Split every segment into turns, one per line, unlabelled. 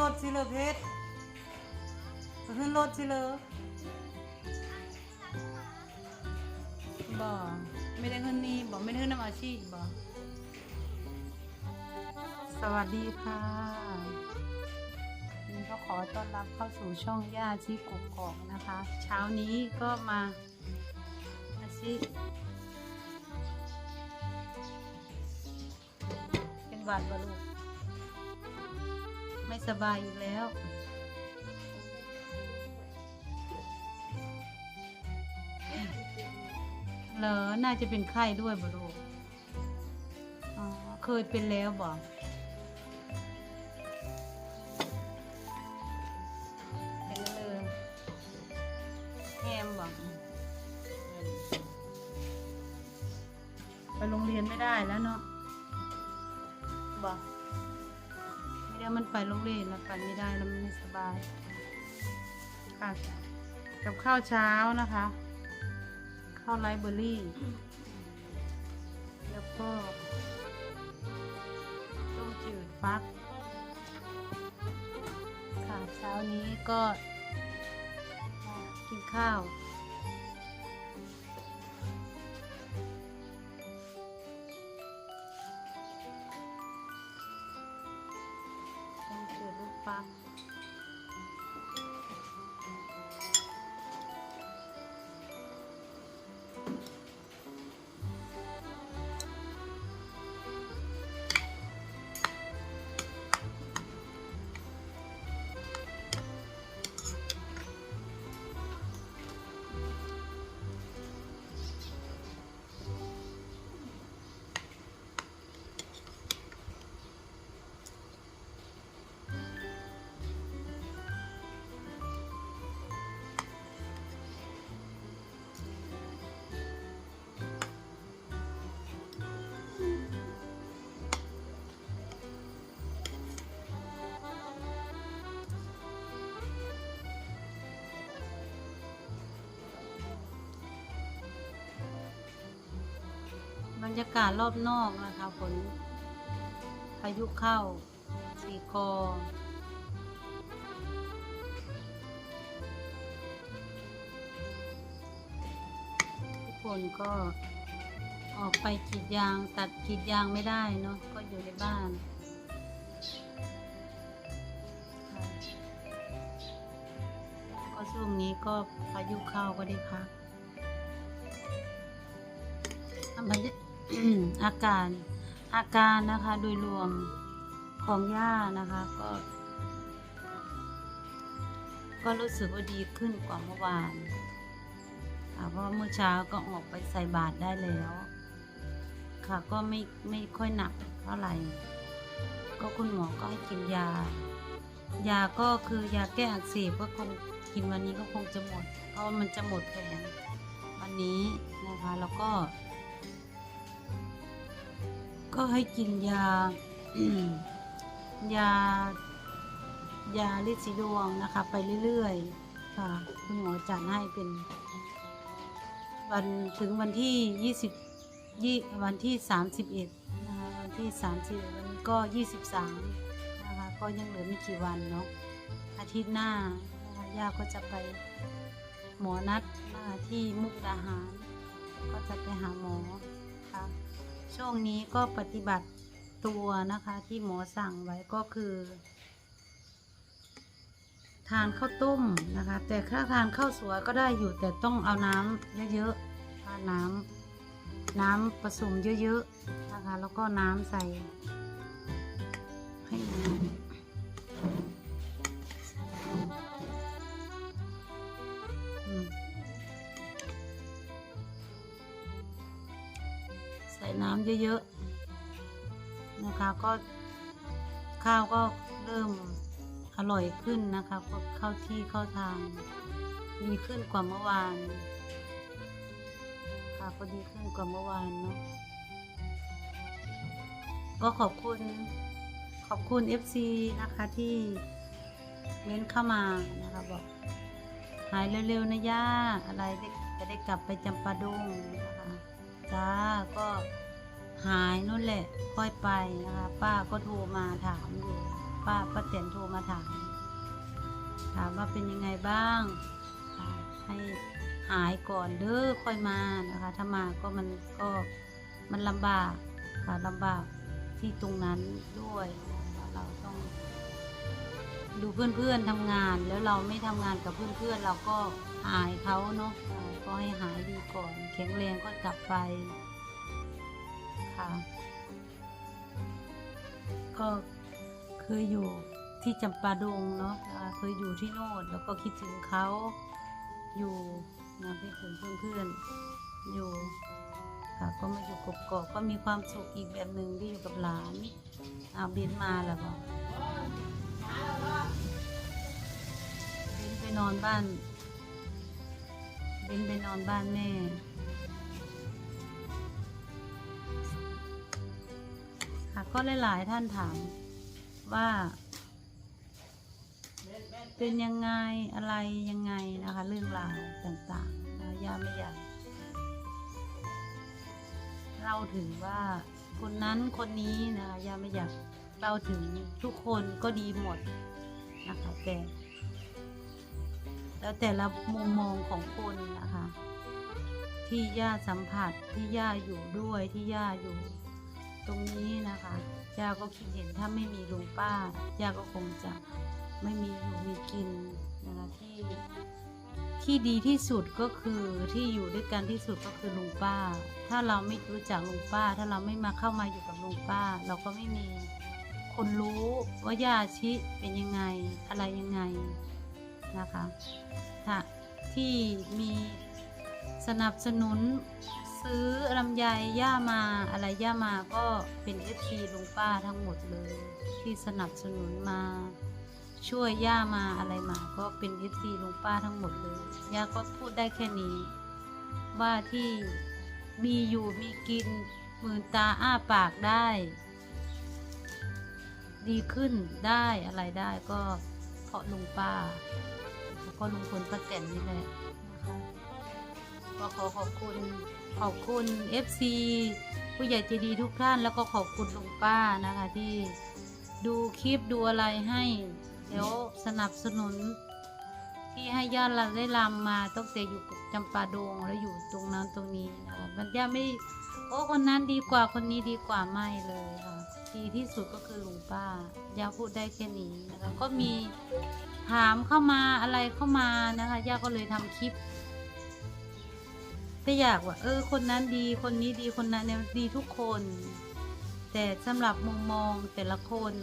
รถสิเลยเพชรไปขึ้นรถสิเลยบ่ไม่ได้ขึ้นนี่บ่ไม่ได้ขึ้นน้ำอาชีพบ่สวัสดีค่ะนี่ก็ขอต้อนรับเข้าสู่ช่องย่าชีกกกอกนะคะ เช้านี้ก็มาอาชีพเป็นหวัดบ่ลูก ไม่สบายอีกแล้ว เหรอ น่าจะเป็นไข้ด้วยบ่ลูกอ๋อ เคยเป็นแล้วบ่เป็นเลยแฮมบ่ไปโรงเรียนไม่ได้แล้วเนาะบ่ ไม่ได้มันไปโรงเรียนแล้วไปไม่ได้แล้วมันไม่สบายค่ะกับข้าวเช้านะคะ ข้าวไรเบอร์รี่ แล้วก็ต้มจืดฟักค่ะเช้านี้ก็กินข้าว รรยากาศรอบนอกนะคะฝนพายุเข้าสีคอทุกคนก็ออกไปกรีดยางตัดกรีดยางไม่ได้เนาะก็อยู่ในบ้านก็ช่วงนี้ก็พายุเข้าก็ได้พักอะมัน อาการอาการนะคะโดยรวมของย่านะคะก็ ก็รู้สึกว่าดีขึ้นกว่าเมื่อวานค่ะเพราะเมื่อเช้าก็ออกไปใส่บาตรได้แล้ว ค่ะก็ไม่ไม่ค่อยหนักเท่าไหร่ ก็คุณหมอก็ให้กินยา ยาก็คือยาแก้อักเสบก็คงกินวันนี้ก็คงจะหมดเพราะมันจะหมดแผงวันนี้นะคะแล้วก็ ก็ให้กินยายายาลิซิดวงนะคะ ไปเรื่อยๆ ค่ะ คุณหมอจัดให้เป็น วันถึงวันที่ยี่สิบยี่วันที่สามสิบเอ็ดนะคะวันที่สามสิบวันนี้ก็ยี่สิบสามนะคะก็ยังเหลือไม่กี่วันเนาะอาทิตย์หน้านะคะย่าก็จะไปหมอนัดนะคะที่มุกดาหาร ก็จะไปหาหมอค่ะ ช่วงนี้ก็ปฏิบัติตัวนะคะที่หมอสั่งไว้ก็คือ ทานข้าวต้มนะคะ แต่ถ้าทานข้าวสวยก็ได้อยู่แต่ต้องเอาน้ำเยอะๆทานน้ำน้ำผสมเยอะๆนะคะ แล้วก็น้ำใส่ให้ น้ำเยอะๆนะคะก็ข้าวก็เริ่มอร่อยขึ้นนะคะก็เข้าที่เข้าทางดีขึ้นกว่าเมื่อวาน ค่ะก็ดีขึ้นกว่าเมื่อวานเนาะก็ขอบคุณขอบคุณ FC นะคะที่เม้นเข้ามานะคะบอกหายเร็วๆนะย่าอะไรจะได้กลับไปจำปาดง ค่อยไปนะคะ ป้าก็โทรมาถามอยู่ ป้าป้าแตนโทรมาถาม ถามว่าเป็นยังไงบ้าง ให้หายก่อนเด้อค่อยมานะคะ ถ้ามาก็มันก็มันลำบากค่ะลำบากที่ตรงนั้นด้วยเราต้อง ดูเพื่อนๆทำงาน แล้วเราไม่ทำงานกับเพื่อนๆเราก็อายเขาเนาะก็ให้หายดีก่อนแข็งแรงก็กลับไปค่ะ ก็เคยอยู่ที่จำปาดงเนาะเคยอยู่ที่โน่นแล้วก็คิดถึงเขาอยู่นะคิดถึงเพื่อนๆอยู่ค่ะก็มาอยู่กบกอกก็มีความสุขอีกแบบหนึ่งที่อยู่กับหลานเอาบินมาแล้วบอกบินไปนอนบ้านบินไปนอนบ้านแม่ ก็หลายๆท่านถามว่า เป็นยังไงอะไรยังไงนะคะ เรื่องราวต่างๆนะย่าไม่อยากเล่าถึงว่าคนนั้นคนนี้นะคะย่าไม่อยากเล่าถึงทุกคนก็ดีหมดนะคะแต่แล้วแต่ละมุมมองของคนนะคะ ที่ย่าสัมผัสที่ย่าอยู่ด้วยที่ย่าอยู่ ตรงนี้นะคะย่าก็คิดเห็นถ้าไม่มีลุงป้าย่าก็คงจะไม่มีอยู่มีกินนะคะที่ที่ดีที่สุดก็คือที่อยู่ด้วยกันที่สุดก็คือลุงป้า ถ้าเราไม่รู้จักลุงป้า ถ้าเราไม่มาเข้ามาอยู่กับลุงป้า เราก็ไม่มีคนรู้ว่าย่าชิเป็นยังไงอะไรยังไงนะคะที่มีสนับสนุน ซื้อลำไยย่ามาอะไรย่ามาก็เป็นเอฟซีลุงป้าทั้งหมดเลย ที่สนับสนุนมาช่วยย่ามาอะไรมาก็เป็นเอฟซีลุงป้าทั้งหมดเลยย่าก็พูดได้แค่นี้ ว่าที่มีอยู่มีกินมื่นตาอ้าปากได้ ดีขึ้นได้อะไรได้ก็เพราะลุงป้าแล้วก็ลุงพลป้าแตนนี่แหละนะคะก็ขอขอบคุณ ขอบคุณ FC ผู้ใหญ่ใจดีทุกท่าน แล้วก็ขอบคุณลุงป้านะคะที่ดูคลิปดูอะไรให้เดี๋ยวสนับสนุน ที่ให้ญาติเราได้ลำมาตั้งแต่อยู่จำปาดงแล้วอยู่ตรงนั้นตรงนี้นะคะมันย่าไม่โอ้คนนั้นดีกว่าคนนี้ดีกว่าไม่เลยค่ะดีที่สุดก็คือลุงป้าย่าพูดได้แค่นี้นะคะก็มีถามเข้ามาอะไรเข้ามานะคะย่าก็เลยทำคลิป แต่อยากว่า เออ คนนั้นดี คนนี้ดีคนนั้นเนี่ยดีทุกคน แต่สำหรับมุมมองแต่ละคน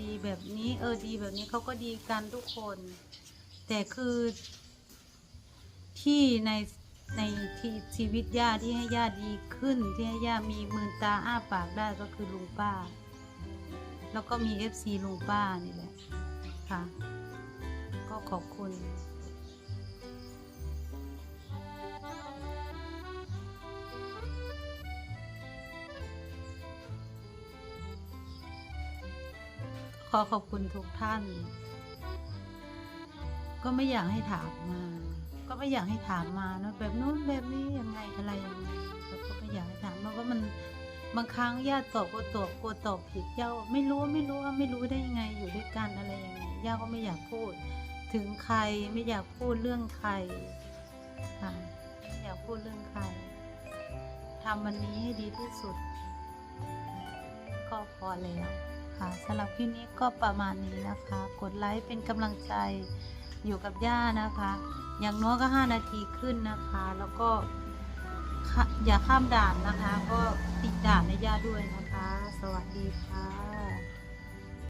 ดีแบบนี้เออดีแบบนี้เขาก็ดีกันทุกคน แต่คือที่ในในที่ชีวิตย่าที่ให้ย่าดีขึ้น ที่ให้ย่ามีมือตาอ้าปากได้ก็คือลุงป้า แล้วก็มีเอฟซีลุงป้านี่แหละค่ะ ก็ขอบคุณ ขอขอบคุณทุกท่าน ก็ไม่อยากให้ถามมา ก็ไม่อยากให้ถามมาเนะแบบนู้นแบบนี้ยังไงอะไรยังไงก็ไม่อยากให้ถามมาว่ามันบางครั้งญาติตอบก็ตอบกลัวตอบผิดย่าไม่รู้ไม่รู้ว่าไม่รู้ได้ยังไงอยู่ด้วยกันอะไรยังไงย่าก็ไม่อยากพูด ถึงใครไม่อยากพูดเรื่องใครค่ะไม่อยากพูดเรื่องใครทำวันนี้ให้ดีที่สุด ก็พอแล้ว ค่ะสำหรับคลิปนี้ก็ประมาณนี้นะคะ กดไลค์เป็นกำลังใจอยู่กับย่านะคะ อย่างน้อยก็ 5 นาทีขึ้นนะคะ แล้วก็อย่าข้ามด่านนะคะ ก็ติดด่านในย่าด้วยนะคะ สวัสดีค่ะ